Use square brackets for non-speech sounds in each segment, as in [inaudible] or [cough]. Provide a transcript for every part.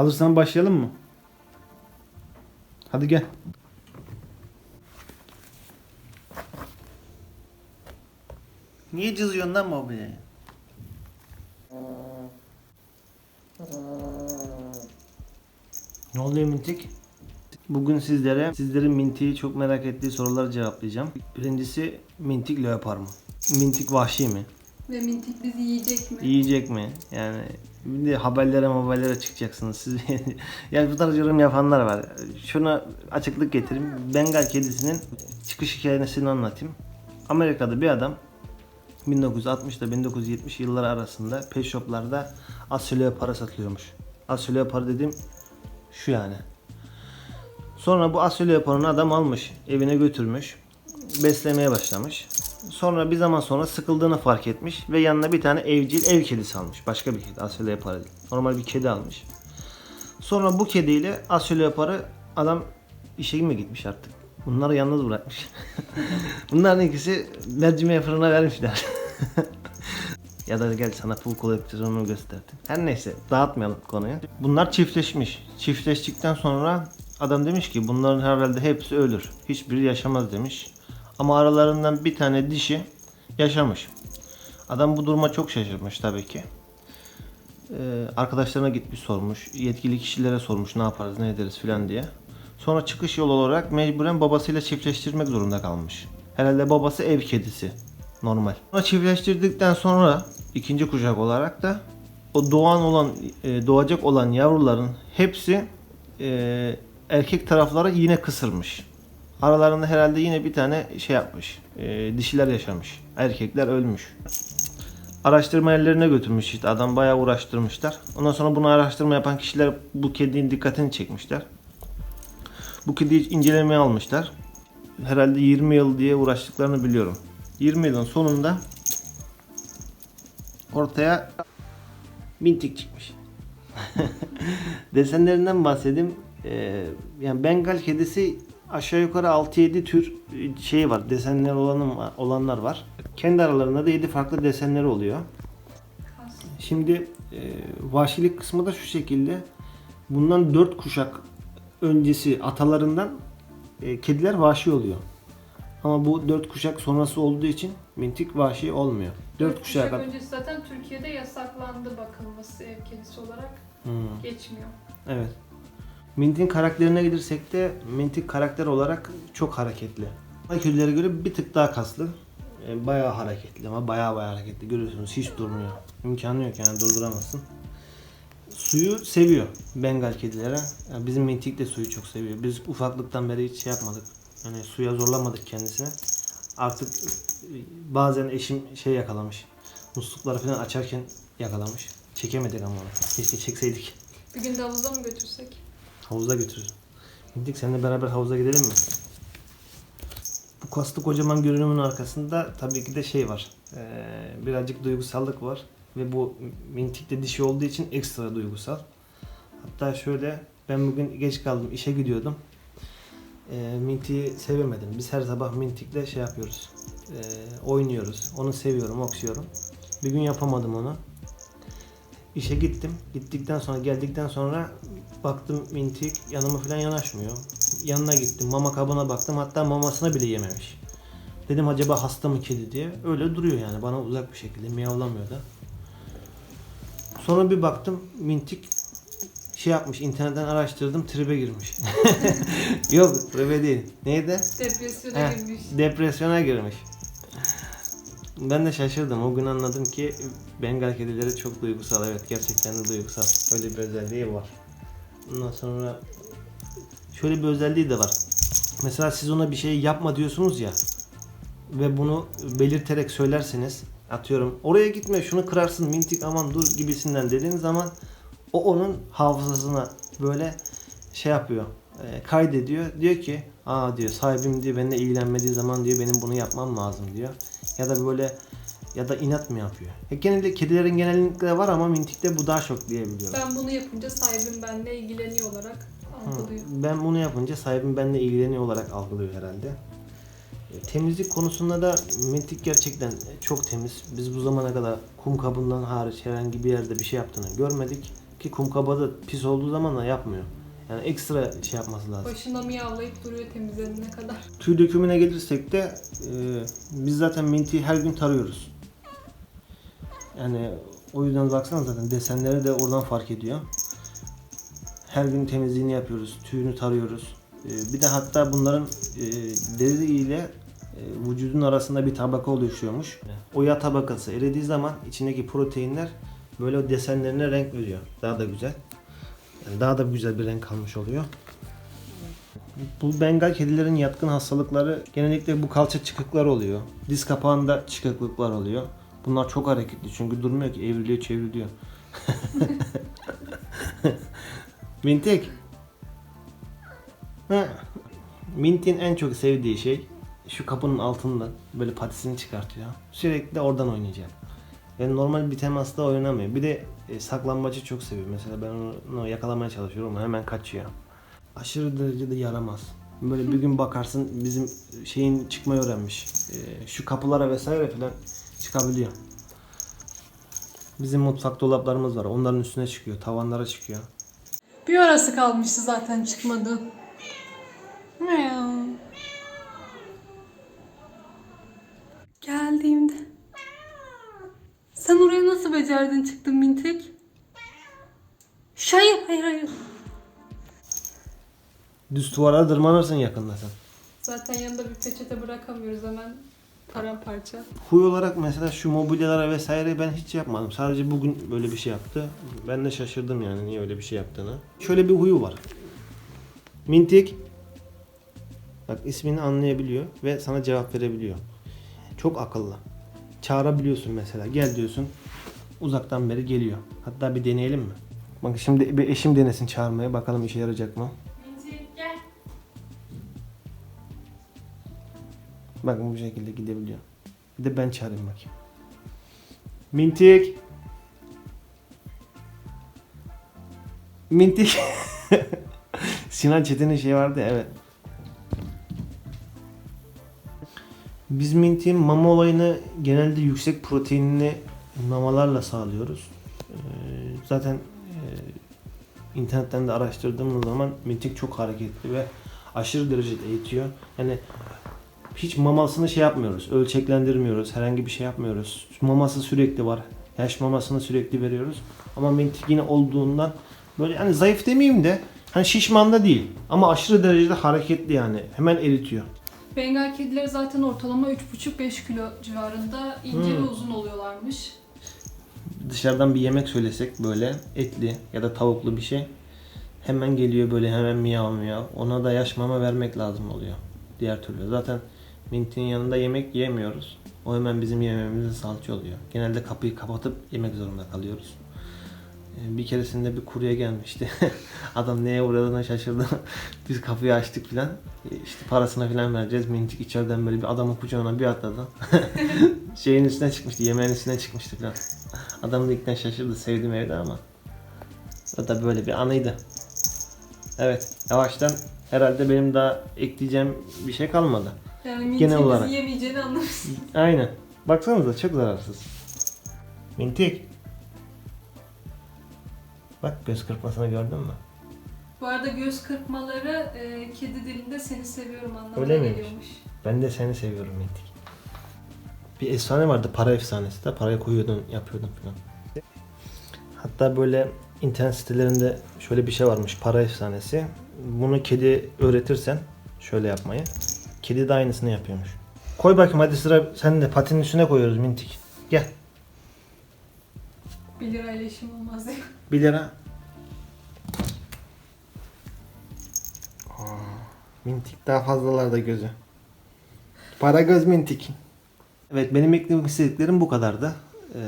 Hazırsan başlayalım mı? Hadi gel. Niye cızıyorsun lan mobilyayı? Ne oluyor Mintik? Bugün sizlere sizlerin Mintik'i çok merak ettiği soruları cevaplayacağım. Birincisi Mintik leopar mı? Mintik vahşi mi? Ve Mintik bizi yiyecek mi? Yiyecek mi? Yani de haberlere haberlere çıkacaksınız. Siz [laughs] yani bu tarz yorum yapanlar var. Şuna açıklık getireyim. Bengal kedisinin çıkış hikayesini anlatayım. Amerika'da bir adam 1960 ile 1970 yılları arasında pet shoplarda Asya para satılıyormuş. Asya para dediğim şu yani. Sonra bu Asya leoparını adam almış, evine götürmüş, beslemeye başlamış. Sonra bir zaman sonra sıkıldığını fark etmiş ve yanına bir tane evcil ev kedisi almış. Başka bir kedi, Asya leoparı değil. Normal bir kedi almış. Sonra bu kediyle Asya leoparı adam işe mi gitmiş artık? Bunları yalnız bırakmış. [laughs] Bunların ikisi mercimeğe fırına vermişler. [laughs] ya da gel sana full collector onu gösterdim. Her neyse dağıtmayalım konuyu. Bunlar çiftleşmiş. Çiftleştikten sonra adam demiş ki bunların herhalde hepsi ölür. Hiçbiri yaşamaz demiş. Ama aralarından bir tane dişi yaşamış. Adam bu duruma çok şaşırmış tabii ki. Ee, arkadaşlarına gitmiş sormuş. Yetkili kişilere sormuş ne yaparız ne ederiz filan diye. Sonra çıkış yolu olarak mecburen babasıyla çiftleştirmek zorunda kalmış. Herhalde babası ev kedisi. Normal. Sonra çiftleştirdikten sonra ikinci kuşak olarak da o doğan olan e, doğacak olan yavruların hepsi e, erkek tarafları yine kısırmış. Aralarında herhalde yine bir tane şey yapmış. e, dişiler yaşamış. Erkekler ölmüş. Araştırma yerlerine götürmüş işte adam bayağı uğraştırmışlar. Ondan sonra bunu araştırma yapan kişiler bu kedinin dikkatini çekmişler. Bu kediyi incelemeye almışlar. Herhalde 20 yıl diye uğraştıklarını biliyorum. 20 yılın sonunda ortaya mintik çıkmış. [laughs] Desenlerinden bahsedeyim. Ee, yani Bengal kedisi aşağı yukarı 6-7 tür e, şey var. Desenler olanın olanlar var. Kendi aralarında da 7 farklı desenleri oluyor. Şimdi e, vahşilik kısmı da şu şekilde. Bundan 4 kuşak öncesi atalarından e, kediler vahşi oluyor. Ama bu 4 kuşak sonrası olduğu için mintik vahşi olmuyor. 4 Dört kuşak. kuşak öncesi zaten Türkiye'de yasaklandı bakılması ev kedisi olarak. Hmm, Geçmiyor. evet. Mint'in karakterine gelirsek de Mintik karakter olarak çok hareketli. Kedilere göre bir tık daha kaslı. E, bayağı hareketli ama bayağı bayağı hareketli. Görüyorsunuz hiç durmuyor. İmkanı yok yani durduramazsın. Suyu seviyor Bengal kedilere. Yani bizim Mintik de suyu çok seviyor. Biz ufaklıktan beri hiç şey yapmadık. Yani suya zorlamadık kendisini. Artık bazen eşim şey yakalamış. Muslukları falan açarken yakalamış. Çekemedik ama onu. Keşke çekseydik. Bir gün de havuza mı götürsek? Havuza götürürüz. Mintik seninle beraber havuza gidelim mi? Bu kaslı kocaman görünümün arkasında tabii ki de şey var. Ee, birazcık duygusallık var. Ve bu Mintik de dişi olduğu için ekstra duygusal. Hatta şöyle ben bugün geç kaldım işe gidiyordum. Ee, Mintik'i sevemedim. Biz her sabah Mintik'le şey yapıyoruz. Ee, oynuyoruz. Onu seviyorum, okşuyorum. Bir gün yapamadım onu. İşe gittim. Gittikten sonra geldikten sonra baktım Mintik yanıma falan yanaşmıyor. Yanına gittim. Mama kabına baktım. Hatta mamasını bile yememiş. Dedim acaba hasta mı kedi diye. Öyle duruyor yani bana uzak bir şekilde miyavlamıyor da. Sonra bir baktım Mintik şey yapmış internetten araştırdım tribe girmiş. [laughs] Yok tribe değil. Neydi? Depresyona Heh, girmiş. Depresyona girmiş. Ben de şaşırdım. O gün anladım ki Bengal kedileri çok duygusal. Evet gerçekten de duygusal. Öyle bir özelliği var. Ondan sonra şöyle bir özelliği de var. Mesela siz ona bir şey yapma diyorsunuz ya ve bunu belirterek söylerseniz atıyorum oraya gitme şunu kırarsın mintik aman dur gibisinden dediğiniz zaman o onun hafızasına böyle şey yapıyor e, kaydediyor diyor ki aa diyor sahibim diyor benimle ilgilenmediği zaman diyor benim bunu yapmam lazım diyor ya da böyle ya da inat mı yapıyor? E, genelde kedilerin genellikle var ama mintikte bu daha çok diyebiliyorum. Ben bunu yapınca sahibim benimle ilgileniyor olarak algılıyor. Ben bunu yapınca sahibim benimle ilgileniyor olarak algılıyor herhalde. E, Temizlik konusunda da Mintik gerçekten çok temiz. Biz bu zamana kadar kum kabından hariç herhangi bir yerde bir şey yaptığını görmedik. Ki kum kabağı da pis olduğu zaman da yapmıyor. Yani ekstra şey yapması lazım. Başında miyavlayıp duruyor temizlenene kadar. Tüy dökümüne gelirsek de e, biz zaten mintiyi her gün tarıyoruz. Yani o yüzden baksana zaten desenleri de oradan fark ediyor. Her gün temizliğini yapıyoruz, tüyünü tarıyoruz. E, bir de hatta bunların e, deri ile e, vücudun arasında bir tabaka oluşuyormuş. O yağ tabakası eridiği zaman içindeki proteinler böyle o desenlerine renk veriyor. Daha da güzel. Daha da güzel bir renk almış oluyor. Bu Bengal kedilerin yatkın hastalıkları genellikle bu kalça çıkıkları oluyor. Diz kapağında çıkıklıklar oluyor. Bunlar çok hareketli çünkü durmuyor ki evriliyor çevriliyor. [laughs] Mintik. Mint'in en çok sevdiği şey şu kapının altında böyle patisini çıkartıyor. Sürekli oradan oynayacak. Yani normal bir temasta oynamıyor. Bir de e, saklanmacı çok seviyor. Mesela ben onu yakalamaya çalışıyorum ama hemen kaçıyor. Aşırı derecede yaramaz. Böyle bir gün bakarsın bizim şeyin çıkmayı öğrenmiş. E, şu kapılara vesaire falan çıkabiliyor. Bizim mutfak dolaplarımız var. Onların üstüne çıkıyor. Tavanlara çıkıyor. Bir arası kalmıştı zaten çıkmadı. Miau. Geldiğimde. Sen oraya becerdin çıktın Mintek? Hayır hayır hayır. Düz duvara tırmanırsın yakında sen. Zaten yanında bir peçete bırakamıyoruz hemen paramparça. Huy olarak mesela şu mobilyalara vesaire ben hiç yapmadım. Sadece bugün böyle bir şey yaptı. Ben de şaşırdım yani niye öyle bir şey yaptığını. Şöyle bir huyu var. Mintik. Bak ismini anlayabiliyor ve sana cevap verebiliyor. Çok akıllı. Çağırabiliyorsun mesela. Gel diyorsun. Uzaktan beri geliyor. Hatta bir deneyelim mi? Bak şimdi bir eşim denesin çağırmaya. Bakalım işe yarayacak mı? Gel. Bak bu şekilde gidebiliyor. Bir de ben çağırayım bakayım. Mintik. Mintik. [laughs] Sinan Çetin'in şey vardı ya evet. Biz Mintik'in mama olayını genelde yüksek proteinli mamalarla sağlıyoruz. Ee, zaten e, internetten de araştırdığımız zaman Mintik çok hareketli ve aşırı derecede eğitiyor. Yani hiç mamasını şey yapmıyoruz. Ölçeklendirmiyoruz. Herhangi bir şey yapmıyoruz. Maması sürekli var. Yaş mamasını sürekli veriyoruz. Ama mintik yine olduğundan böyle hani zayıf demeyeyim de hani şişman da değil. Ama aşırı derecede hareketli yani. Hemen eritiyor. Bengal kedileri zaten ortalama 3,5-5 kilo civarında ince Hmm. ve uzun oluyorlarmış. Dışarıdan bir yemek söylesek böyle etli ya da tavuklu bir şey hemen geliyor böyle hemen miyav miyav. Ona da yaş mama vermek lazım oluyor. Diğer türlü. Zaten Mintin yanında yemek yemiyoruz. O hemen bizim yememizin salça oluyor. Genelde kapıyı kapatıp yemek zorunda kalıyoruz. Ee, Bir keresinde bir kurye gelmişti. [laughs] Adam neye uğradığına şaşırdı. [laughs] Biz kapıyı açtık filan. Ee, İşte parasına filan vereceğiz. Mintik içeriden böyle bir adamın kucağına bir atladı. [laughs] Şeyin üstüne çıkmıştı. Yemeğin üstüne çıkmıştı filan. Adam da ilkten şaşırdı. Sevdim evde ama. O da böyle bir anıydı. Evet. Yavaştan herhalde benim daha ekleyeceğim bir şey kalmadı. Yani Genel olarak. yemeyeceğini anlamışsın. Aynen. Baksanıza çok zararsız. Mintik. Bak göz kırpmasını gördün mü? Bu arada göz kırpmaları e, kedi dilinde seni seviyorum anlamına Öyle miymiş? geliyormuş. Ben de seni seviyorum Mintik. Bir efsane vardı para efsanesi de parayı koyuyordun yapıyordun falan. Hatta böyle internet sitelerinde şöyle bir şey varmış para efsanesi. Bunu kedi öğretirsen şöyle yapmayı. Kedi de aynısını yapıyormuş. Koy bakayım hadi sıra sen de patinin üstüne koyuyoruz Mintik. Gel 1 lirayla işim olmaz diyor. 1 lira. Aa, Mintik daha fazlalarda gözü. Para göz mintik. Evet benim eklemek istediklerim bu kadardı. Ee,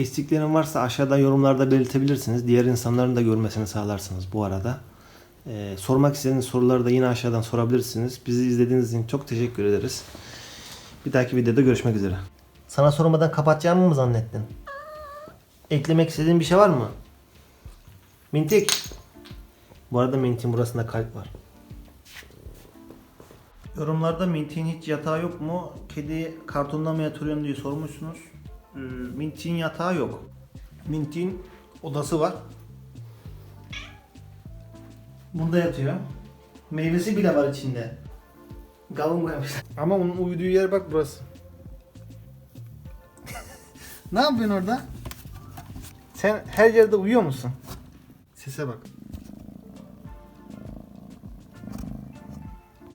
eksiklerim varsa aşağıdan yorumlarda belirtebilirsiniz. Diğer insanların da görmesini sağlarsınız bu arada. Ee, sormak istediğiniz soruları da yine aşağıdan sorabilirsiniz. Bizi izlediğiniz için çok teşekkür ederiz. Bir dahaki videoda görüşmek üzere. Sana sormadan kapatacağımı mı zannettin? Eklemek istediğin bir şey var mı? Mintik. Bu arada Mintik'in burasında kalp var. Yorumlarda Mintik'in hiç yatağı yok mu? Kedi kartonda mı yatırıyorum diye sormuşsunuz. Ee, Mintik'in yatağı yok. Mintik'in odası var. Bunda yatıyor. Meyvesi bile var içinde. Kavun koymuşlar. [laughs] Ama onun uyuduğu yer bak burası. ne yapıyorsun orada? Sen her yerde uyuyor musun? Sese bak.